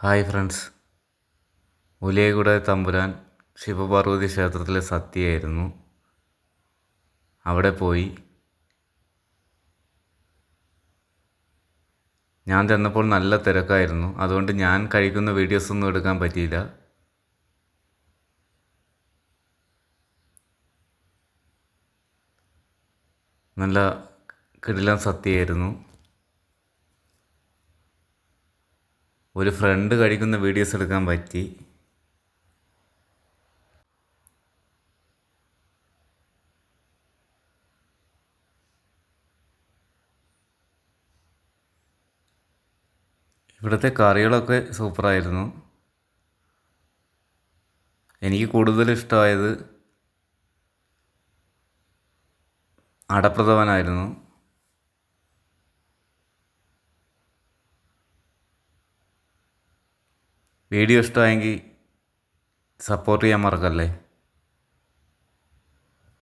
Hi friends. ഉലിയകുട തമ്പുരാൻ ശിവപാർവതി ക്ഷേത്രത്തിലെ സത്യയായിരുന്നു അവിടെ പോയി. ഞാൻ ചെന്നപ്പോൾ നല്ല തിരക്കായിരുന്നു. അതുകൊണ്ട് ഞാൻ കഴിക്കുന്ന വീഡിയോസ് ഒന്നും എടുക്കാൻ പറ്റിയില്ല. നല്ല കിടിലം സത്യയായിരുന്നു ഒരു ഫ്രണ്ട് കഴിക്കുന്ന വീഡിയോസ് എടുക്കാൻ പറ്റി. ഇവിടുത്തെ കറികളൊക്കെ സൂപ്പറായിരുന്നു എനിക്ക് കൂടുതൽ ഇഷ്ടമായത് അടപ്രഥമനായിരുന്നു. വീഡിയോ ഇഷ്ടമായെങ്കിൽ സപ്പോർട്ട് ചെയ്യാൻ മറക്കല്ലേ?